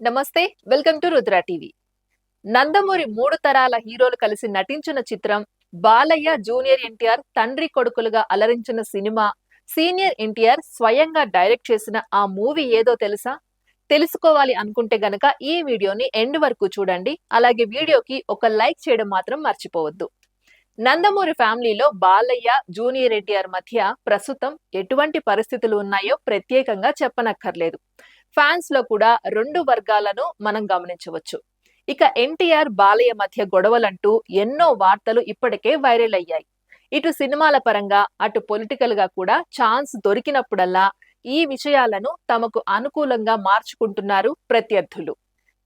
నమస్తే welcome to Rudra TV. Nandamuri మూడు తరాల హీరోలు కలిసి నటించిన చిత్రం బాలయ్య జూనియర్ ఎన్టీఆర్ తండ్రి కొడుకులుగా అలరించిన సినిమా సీనియర్ ఎన్టీఆర్ స్వయంగా డైరెక్ట్ చేసిన ఆ మూవీ ఏదో తెలుసా? తెలుసుకోవాలి అనుకుంటే గనక ఈ వీడియోని ఎండ్ వరకు చూడండి. అలాగే వీడియోకి ఒక లైక్ చేయడం మాత్రం మర్చిపోవద్దు. నందమూరి ఫ్యామిలీలో బాలయ్య జూనియర్ ఎన్టీఆర్ మధ్య ప్రస్తుతం ఎటువంటి పరిస్థితులు ఉన్నాయో ప్రత్యేకంగా చెప్పనక్కర్లేదు. ఫ్యాన్స్లో కూడా రెండు వర్గాలను మనం గమనించవచ్చు. ఇక ఎన్టీఆర్ బాలయ్య మధ్య గొడవలంటూ ఎన్నో వార్తలు ఇప్పటికే వైరల్ అయ్యాయి. ఇటు సినిమాల పరంగా అటు పొలిటికల్గా కూడా ఛాన్స్ దొరికినప్పుడల్లా ఈ విషయాలను తమకు అనుకూలంగా మార్చుకుంటున్నారు ప్రత్యర్థులు.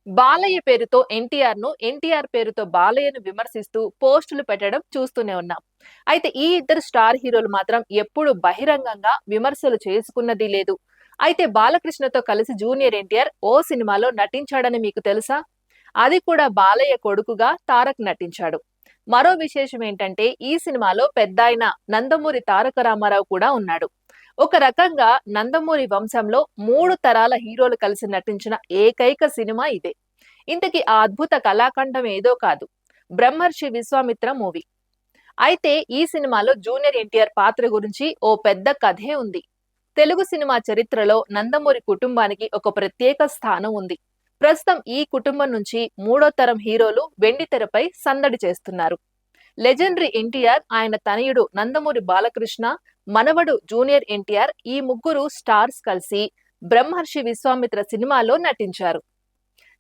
బాలయ్య పేరుతో ఎన్టీఆర్ను ఎన్టీఆర్ పేరుతో బాలయ్యను విమర్శిస్తూ పోస్టులు పెట్టడం చూస్తూనే ఉన్నాం. అయితే ఈ ఇద్దరు స్టార్ హీరోలు మాత్రం ఎప్పుడు బహిరంగంగా విమర్శలు చేసుకున్నది లేదు. అయితే బాలకృష్ణతో కలిసి జూనియర్ ఎన్టీఆర్ ఓ సినిమాలో నటించాడని మీకు తెలుసా? అది కూడా బాలయ్య కొడుకుగా తారక్ నటించాడు. మరో విశేషం ఏంటంటే ఈ సినిమాలో పెద్దాయన నందమూరి తారక రామారావు కూడా ఉన్నాడు. ఒక రకంగా నందమూరి వంశంలో మూడు తరాల హీరోలు కలిసి నటించిన ఏకైక సినిమా ఇదే. ఇంతకీ ఆ అద్భుత కళాఖండం ఏదో కాదు. బ్రహ్మర్షి విశ్వామిత్ర మూవీ. అయితే ఈ సినిమాలో జూనియర్ ఎన్టీఆర్ పాత్ర గురించి ఓ పెద్ద కథే ఉంది. తెలుగు సినిమా చరిత్రలో నందమూరి కుటుంబానికి ఒక ప్రత్యేక స్థానం ఉంది. ప్రస్తుతం ఈ కుటుంబం నుంచి మూడో తరం హీరోలు వెండి తెరపై సందడి చేస్తున్నారు. లెజెండరీ ఎన్టీఆర్ ఆయన తనయుడు నందమూరి బాలకృష్ణ మనవడు జూనియర్ ఎన్టీఆర్ ఈ ముగ్గురు స్టార్స్ కలిసి బ్రహ్మర్షి విశ్వామిత్ర సినిమాలో నటించారు.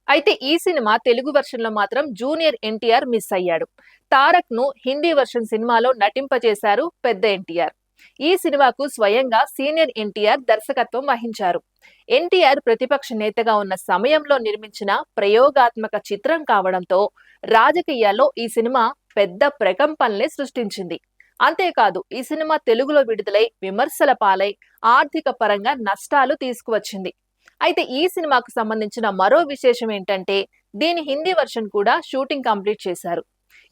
అయితే ఈ సినిమా తెలుగు వెర్షన్లో మాత్రం జూనియర్ ఎన్టీఆర్ మిస్ అయ్యాడు. తారక్ను హిందీ వర్షన్ సినిమాలో నటింపజేశారు పెద్ద ఎన్టీఆర్. ఈ సినిమాకు స్వయంగా సీనియర్ ఎన్టీఆర్ దర్శకత్వం వహించారు. ఎన్టీఆర్ ప్రతిపక్ష నేతగా ఉన్న సమయంలో నిర్మించిన ప్రయోగాత్మక చిత్రం కావడంతో రాజకీయాల్లో ఈ సినిమా పెద్ద ప్రకంపనలే సృష్టించింది. అంతేకాదు ఈ సినిమా తెలుగులో విడుదలై విమర్శల పాలై ఆర్థిక పరంగా నష్టాలు తీసుకువచ్చింది. అయితే ఈ సినిమాకు సంబంధించిన మరో విశేషం ఏంటంటే దీని హిందీ వర్షన్ కూడా షూటింగ్ కంప్లీట్ చేశారు.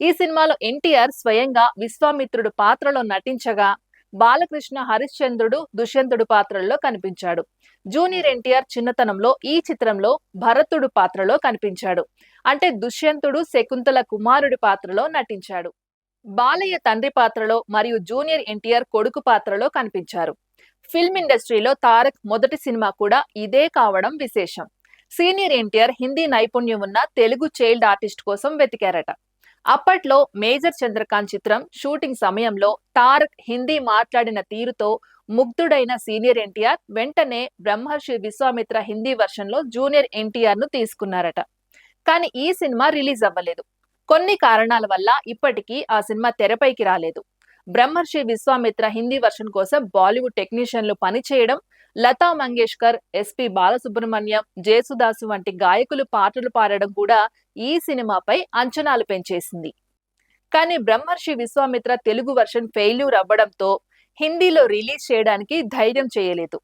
ఈ సినిమాలో ఎన్టీఆర్ స్వయంగా విశ్వామిత్రుడు పాత్రలో నటించగా బాలకృష్ణ హరిశ్చంద్రుడు దుష్యంతుడు పాత్రల్లో కనిపించాడు. జూనియర్ ఎన్టీఆర్ చిన్నతనంలో ఈ చిత్రంలో భరతుడు పాత్రలో కనిపించాడు. అంటే దుష్యంతుడు శకుంతల కుమారుడి పాత్రలో నటించాడు. బాలయ్య తండ్రి పాత్రలో మరియు జూనియర్ ఎన్టీఆర్ కొడుకు పాత్రలో కనిపించారు. ఫిల్మ్ ఇండస్ట్రీలో తారక్ మొదటి సినిమా కూడా ఇదే కావడం విశేషం. సీనియర్ ఎన్టీఆర్ హిందీ నైపుణ్యం ఉన్న తెలుగు చైల్డ్ ఆర్టిస్ట్ కోసం వెతికారట. అప్పట్లో మేజర్ చంద్రకాంత్ చిత్రం షూటింగ్ సమయంలో తారక్ హిందీ మాట్లాడిన తీరుతో ముగ్ధుడైన సీనియర్ ఎన్టీఆర్ వెంటనే బ్రహ్మర్షి విశ్వామిత్ర హిందీ వర్షన్లో జూనియర్ ఎన్టీఆర్ను తీసుకున్నారట. కానీ ఈ సినిమా రిలీజ్ అవ్వలేదు. కొన్ని కారణాల వల్ల ఇప్పటికీ ఆ సినిమా తెరపైకి రాలేదు. బ్రహ్మర్షి విశ్వామిత్ర హిందీ వర్షన్ కోసం బాలీవుడ్ టెక్నీషియన్లు పనిచేయడం లతా మంగేష్కర్ ఎస్పి బాలసుబ్రహ్మణ్యం జేసుదాసు వంటి గాయకులు పాటలు పాడడం కూడా ఈ సినిమాపై అంచనాలు పెంచేసింది. కానీ బ్రహ్మర్షి విశ్వామిత్ర తెలుగు వర్షన్ ఫెయిల్యూర్ అవ్వడంతో హిందీలో రిలీజ్ చేయడానికి ధైర్యం చేయలేదు.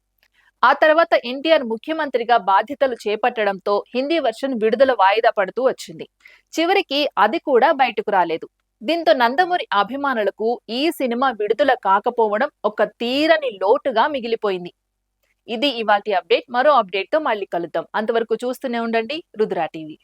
ఆ తర్వాత ఎన్టీఆర్ ముఖ్యమంత్రిగా బాధ్యతలు చేపట్టడంతో హిందీ వర్షన్ విడుదల వాయిదా పడుతూ వచ్చింది. చివరికి అది కూడా బయటకు రాలేదు. దీంతో నందమూరి అభిమానులకు ఈ సినిమా విడుదల కాకపోవడం ఒక తీరని లోటుగా మిగిలిపోయింది. ఇది ఇవాటి అప్డేట్. మరో అప్డేట్తో మళ్ళీ కలుద్దాం. అంతవరకు చూస్తూనే ఉండండి. రుద్రా టీవీ.